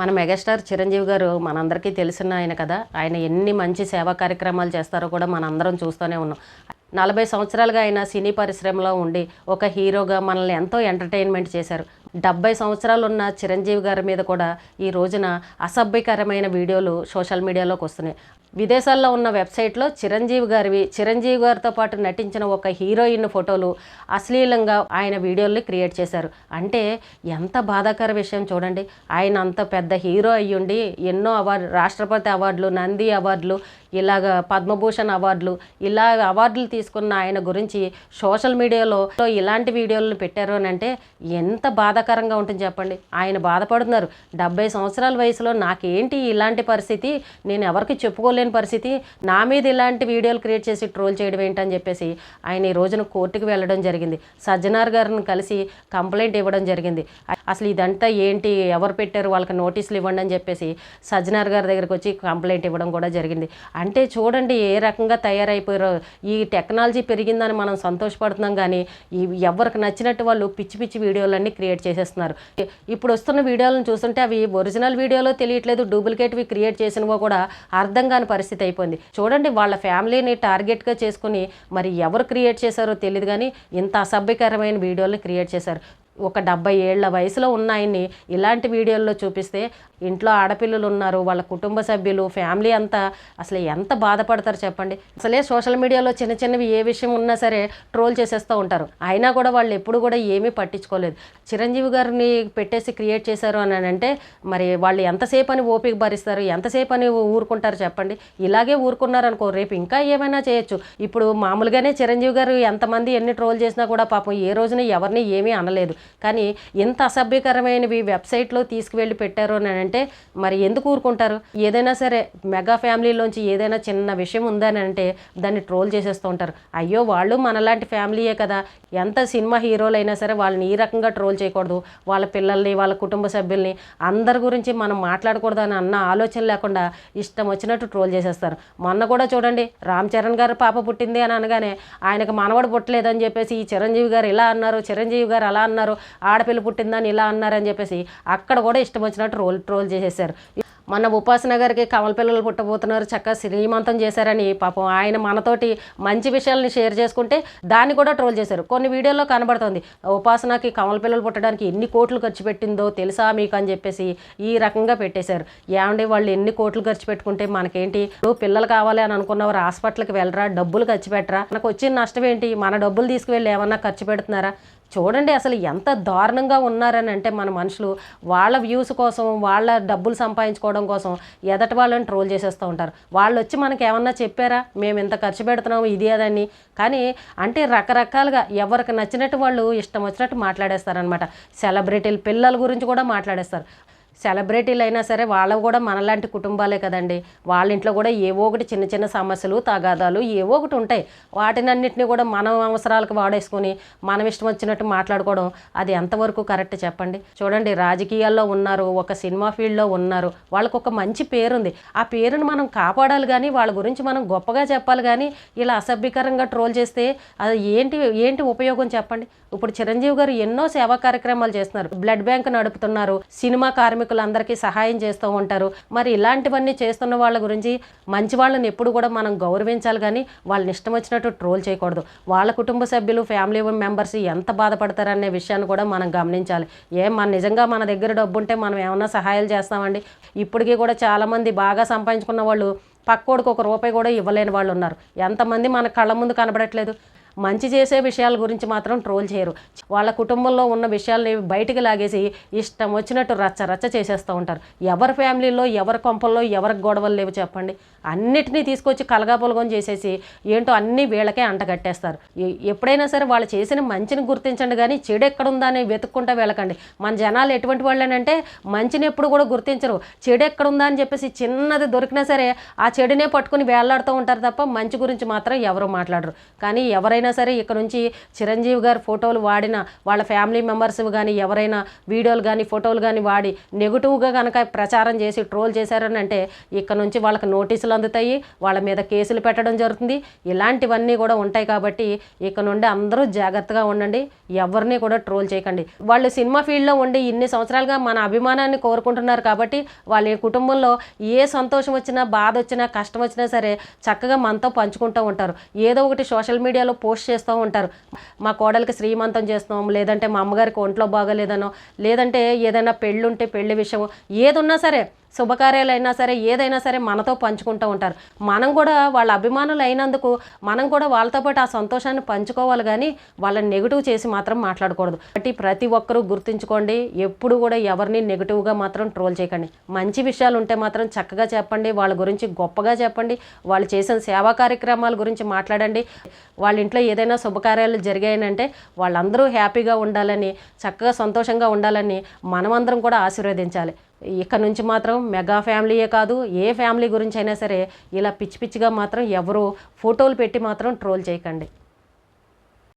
మన మెగాస్టార్ చిరంజీవి గారు మనందరికీ తెలిసిన ఆయన కదా. ఆయన ఎన్ని మంచి సేవా కార్యక్రమాలు చేస్తారో కూడా మనందరం చూస్తూనే ఉన్నాం. నలభై సంవత్సరాలుగా ఆయన సినీ పరిశ్రమలో ఉండి ఒక హీరోగా మనల్ని ఎంతో ఎంటర్టైన్మెంట్ చేశారు. డెబ్బై సంవత్సరాలు ఉన్న చిరంజీవి గారి మీద కూడా ఈ రోజున అసభ్యకరమైన వీడియోలు సోషల్ మీడియాలోకి వస్తున్నాయి. విదేశాల్లో ఉన్న వెబ్సైట్లో చిరంజీవి గారివి చిరంజీవి గారితో పాటు నటించిన ఒక హీరోయిన్ ఫోటోలు అశ్లీలంగా ఆయన వీడియోల్ని క్రియేట్ చేశారు. అంటే ఎంత బాధాకర విషయం చూడండి. ఆయన అంత పెద్ద హీరో అయ్యుండి ఎన్నో అవార్డు రాష్ట్రపతి అవార్డులు నంది అవార్డులు ఇలాగ పద్మభూషణ్ అవార్డులు ఇలా అవార్డులు తీసుకున్న ఆయన గురించి సోషల్ మీడియాలో ఇలాంటి వీడియోలను పెట్టారు అని అంటే ఎంత బాధాకరంగా ఉంటుంది చెప్పండి. ఆయన బాధపడుతున్నారు. డెబ్బై సంవత్సరాల వయసులో నాకేంటి ఇలాంటి పరిస్థితి? నేను ఎవరికి చెప్పుకోలేని పరిస్థితి. నా మీద ఇలాంటి వీడియోలు క్రియేట్ చేసి ట్రోల్ చేయడం ఏంటని చెప్పేసి ఆయన ఈ రోజున కోర్టుకు వెళ్ళడం జరిగింది. సజ్జనార్ గారిని కలిసి కంప్లైంట్ ఇవ్వడం జరిగింది. అసలు ఇదంతా ఏంటి? ఎవరు పెట్టారు? వాళ్ళకి నోటీసులు ఇవ్వండి అని చెప్పేసి సజ్జనార్ గారి దగ్గరికి వచ్చి కంప్లైంట్ ఇవ్వడం కూడా జరిగింది. అంటే చూడండి ఏ రకంగా తయారైపోయారో. ఈ టెక్నాలజీ పెరిగిందని మనం సంతోషపడుతున్నాం కానీ ఈ ఎవరికి నచ్చినట్టు వాళ్ళు పిచ్చి పిచ్చి వీడియోలన్నీ క్రియేట్ చేసేస్తున్నారు. ఇప్పుడు వస్తున్న వీడియోలను చూస్తుంటే అవి ఒరిజినల్ వీడియోలో తెలియట్లేదు. డూప్లికేట్వి క్రియేట్ చేసినవో కూడా అర్థం కాని పరిస్థితి అయిపోయింది. చూడండి వాళ్ళ ఫ్యామిలీని టార్గెట్గా చేసుకుని మరి ఎవరు క్రియేట్ చేశారో తెలియదు కానీ ఇంత అసభ్యకరమైన వీడియోలు క్రియేట్ చేశారు. ఒక డెబ్బై ఏళ్ళ వయసులో ఉన్న ఆయన్ని ఇలాంటి వీడియోల్లో చూపిస్తే ఇంట్లో ఆడపిల్లలు ఉన్నారు వాళ్ళ కుటుంబ సభ్యులు ఫ్యామిలీ అంతా అసలు ఎంత బాధపడతారు చెప్పండి? అసలే సోషల్ మీడియాలో చిన్న చిన్నవి ఏ విషయం ఉన్నా సరే ట్రోల్ చేసేస్తూ ఉంటారు. అయినా కూడా వాళ్ళు ఎప్పుడు కూడా ఏమీ పట్టించుకోలేదు. చిరంజీవి గారిని పెట్టేసి క్రియేట్ చేశారు అని అంటే మరి వాళ్ళు ఎంతసేపు అని ఓపిక భరిస్తారు ఎంతసేపు అని ఊరుకుంటారు చెప్పండి? ఇలాగే ఊరుకున్నారు అనుకో రేపు ఇంకా ఏమైనా చేయొచ్చు. ఇప్పుడు మామూలుగానే చిరంజీవి గారు ఎంతమంది ఎన్ని ట్రోల్ చేసినా కూడా పాపం ఏ రోజున ఎవరిని ఏమీ అనలేదు. కానీ ఎంత అసభ్యకరమైనవి వెబ్సైట్లో తీసుకువెళ్ళి పెట్టారు అని అంటే మరి ఎందుకు ఊరుకుంటారు? ఏదైనా సరే మెగా ఫ్యామిలీలోంచి ఏదైనా చిన్న విషయం ఉందని అంటే దాన్ని ట్రోల్ చేసేస్తూ ఉంటారు. అయ్యో వాళ్ళు మనలాంటి ఫ్యామిలీయే కదా. ఎంత సినిమా హీరోలైనా సరే వాళ్ళని ఈ రకంగా ట్రోల్ చేయకూడదు. వాళ్ళ పిల్లల్ని వాళ్ళ కుటుంబ సభ్యుల్ని అందరి గురించి మనం మాట్లాడకూడదు అని అన్న ఆలోచన లేకుండా ఇష్టం వచ్చినట్టు ట్రోల్ చేసేస్తారు. మొన్న కూడా చూడండి రామ్ చరణ్ గారు పాప పుట్టింది అని అనగానే ఆయనకు మనవడు పుట్టలేదని చెప్పేసి ఈ చిరంజీవి గారు ఇలా అన్నారు చిరంజీవి గారు అలా అన్నారు. ఆడపిల్ల పుట్టిందని ఇలా అన్నారని చెప్పేసి అక్కడ కూడా ఇష్టం వచ్చినట్టు రోల్ ట్రోల్ చేసేసారు మన ఉపాసన గారికి కమల పిల్లలు పుట్టబోతున్నారు. చక్కగా శ్రీమంతం చేశారని పాపం ఆయన మనతోటి మంచి విషయాల్ని షేర్ చేసుకుంటే దాన్ని కూడా ట్రోల్ చేశారు. కొన్ని వీడియోల్లో కనబడుతుంది. ఉపాసనకి కమల పిల్లలు పుట్టడానికి ఎన్ని కోట్లు ఖర్చు పెట్టిందో తెలుసా మీకు అని చెప్పేసి ఈ రకంగా పెట్టేశారు. ఏమండి వాళ్ళు ఎన్ని కోట్లు ఖర్చు పెట్టుకుంటే మనకేంటి? నువ్వు పిల్లలు కావాలి అని అనుకున్నవారు హాస్పిటల్కి వెళ్ళరా? డబ్బులు ఖర్చు పెట్టరా? మనకు వచ్చిన నష్టం ఏంటి? మన డబ్బులు తీసుకువెళ్ళి ఏమన్నా ఖర్చు పెడుతున్నారా? చూడండి అసలు ఎంత దారుణంగా ఉన్నారని అంటే మన మనుషులు వాళ్ళ వ్యూస్ కోసం వాళ్ళ డబ్బులు సంపాదించుకోవడం కోసం ఎదటి వాళ్ళని ట్రోల్ చేసేస్తూ ఉంటారు. వాళ్ళు వచ్చి మనకి ఏమన్నా చెప్పారా? మేము ఇంత ఖర్చు పెడుతున్నాము ఇది అదని. కానీ అంటే రకరకాలుగా ఎవరికి నచ్చినట్టు వాళ్ళు ఇష్టం వచ్చినట్టు మాట్లాడేస్తారనమాట సెలబ్రిటీల పిల్లల గురించి కూడా మాట్లాడేస్తారు. సెలబ్రిటీలు అయినా సరే వాళ్ళకు కూడా మనలాంటి కుటుంబాలే కదండి. వాళ్ళ ఇంట్లో కూడా ఏవో ఒకటి చిన్న చిన్న సమస్యలు తగాదాలు ఏవో ఒకటి ఉంటాయి. వాటినన్నింటినీ కూడా మనం అవసరాలకు వాడేసుకొని మనం ఇష్టం వచ్చినట్టు మాట్లాడుకోవడం అది ఎంతవరకు కరెక్ట్ చెప్పండి? చూడండి రాజకీయాల్లో ఉన్నారు ఒక సినిమా ఫీల్డ్లో ఉన్నారు వాళ్ళకు ఒక మంచి పేరుంది. ఆ పేరును మనం కాపాడాలి కానీ వాళ్ళ గురించి మనం గొప్పగా చెప్పాలి కానీ ఇలా అసభ్యకరంగా ట్రోల్ చేస్తే అది ఏంటి ఏంటి ఉపయోగం చెప్పండి? ఇప్పుడు చిరంజీవి గారు ఎన్నో సేవా కార్యక్రమాలు చేస్తున్నారు. బ్లడ్ బ్యాంక్ నడుపుతున్నారు సినిమా కార్మికులందరికీ సహాయం చేస్తూ ఉంటారు. మరి ఇలాంటివన్నీ చేస్తున్న వాళ్ళ గురించి మంచి వాళ్ళని ఎప్పుడు కూడా మనం గౌరవించాలి కానీ వాళ్ళని ఇష్టం వచ్చినట్టు ట్రోల్ చేయకూడదు. వాళ్ళ కుటుంబ సభ్యులు ఫ్యామిలీ మెంబర్స్ ఎంత బాధపడతారనే విషయాన్ని కూడా మనం గమనించాలి. ఏం మన నిజంగా మన దగ్గర డబ్బు ఉంటే మనం ఏమన్నా సహాయాలు చేస్తామండి? ఇప్పటికీ కూడా చాలామంది బాగా సంపాదించుకున్న వాళ్ళు పక్కోడికి ఒక రూపాయి కూడా ఇవ్వలేని వాళ్ళు ఉన్నారు. ఎంతమంది మన కళ్ళ ముందు కనబడట్లేదు? మంచి చేసే విషయాల గురించి మాత్రం ట్రోల్ చేయరు. వాళ్ళ కుటుంబంలో ఉన్న విషయాల్ని బయటికి లాగేసి ఇష్టం వచ్చినట్టు రచ్చ రచ్చ చేసేస్తూ ఉంటారు. ఎవరి ఫ్యామిలీలో ఎవరి కొంపల్లో ఎవరికి గొడవలు లేవు చెప్పండి. అన్నిటినీ తీసుకొచ్చి కలగాపొలగం చేసేసి ఏంటో అన్నీ వీళ్ళకే అంటగట్టేస్తారు. ఎప్పుడైనా సరే వాళ్ళు చేసిన మంచిని గుర్తించండి కానీ చెడు ఎక్కడుందా అని వెతుక్కుంటా వెళ్ళకండి. మన జనాలు ఎటువంటి వాళ్ళనంటే మంచిని ఎప్పుడు కూడా గుర్తించరు. చెడు ఎక్కడుందా అని చెప్పేసి చిన్నది దొరికినా సరే ఆ చెడునే పట్టుకుని వేలాడుతూ ఉంటారు తప్ప మంచి గురించి మాత్రం ఎవరు మాట్లాడరు. కానీ ఎవరైనా ఎవరైనా సరే ఇక్కడ నుంచి చిరంజీవి గారి ఫోటోలు వాడిన వాళ్ళ ఫ్యామిలీ మెంబర్స్ కానీ ఎవరైనా వీడియోలు కానీ ఫోటోలు కానీ వాడి నెగిటివ్గా కనుక ప్రచారం చేసి ట్రోల్ చేశారని అంటే ఇక్కడ నుంచి వాళ్ళకి నోటీసులు అందుతాయి వాళ్ళ మీద కేసులు పెట్టడం జరుగుతుంది. ఇలాంటివన్నీ కూడా ఉంటాయి కాబట్టి ఇక్కడ నుండి అందరూ జాగ్రత్తగా ఉండండి ఎవరిని కూడా ట్రోల్ చేయకండి. వాళ్ళు సినిమా ఫీల్డ్లో ఉండి ఇన్ని సంవత్సరాలుగా మన అభిమానాన్ని కోరుకుంటున్నారు కాబట్టి వాళ్ళ కుటుంబంలో ఏ సంతోషం వచ్చినా బాధ వచ్చినా కష్టం వచ్చినా సరే చక్కగా మనతో పంచుకుంటూ ఉంటారు. ఏదో ఒకటి సోషల్ మీడియాలో పోస్ట్ చేస్తూ ఉంటారు. మా కోడలికి శ్రీమంతం చేస్తున్నాం లేదంటే మా అమ్మగారికి ఒంట్లో బాగోలేదనో లేదంటే ఏదైనా పెళ్ళి ఉంటే పెళ్ళి విషయం ఏదున్నా సరే శుభకార్యాలు అయినా సరే ఏదైనా సరే మనతో పంచుకుంటూ ఉంటారు. మనం కూడా వాళ్ళ అభిమానులు అయినందుకు మనం కూడా వాళ్ళతో పాటు ఆ సంతోషాన్ని పంచుకోవాలి కానీ వాళ్ళని నెగిటివ్ చేసి మాత్రం మాట్లాడకూడదు. కాబట్టి ప్రతి ఒక్కరూ గుర్తుంచుకోండి ఎప్పుడు కూడా ఎవరిని నెగిటివ్గా మాత్రం ట్రోల్ చేయకండి. మంచి విషయాలు ఉంటే మాత్రం చక్కగా చెప్పండి వాళ్ళ గురించి గొప్పగా చెప్పండి వాళ్ళు చేసిన సేవా కార్యక్రమాల గురించి మాట్లాడండి. వాళ్ళ ఇంట్లో ఏదైనా శుభకార్యాలు జరిగాయనంటే వాళ్ళందరూ హ్యాపీగా ఉండాలని చక్కగా సంతోషంగా ఉండాలని మనమందరం కూడా ఆశీర్వదించాలి. ఇక నుంచి మాత్రం మెగా ఫ్యామిలీయే కాదు ఏ ఫ్యామిలీ గురించి అయినా సరే ఇలా పిచ్చి పిచ్చిగా మాత్రం ఎవరు ఫోటోలు పెట్టి మాత్రం ట్రోల్ చేయకండి.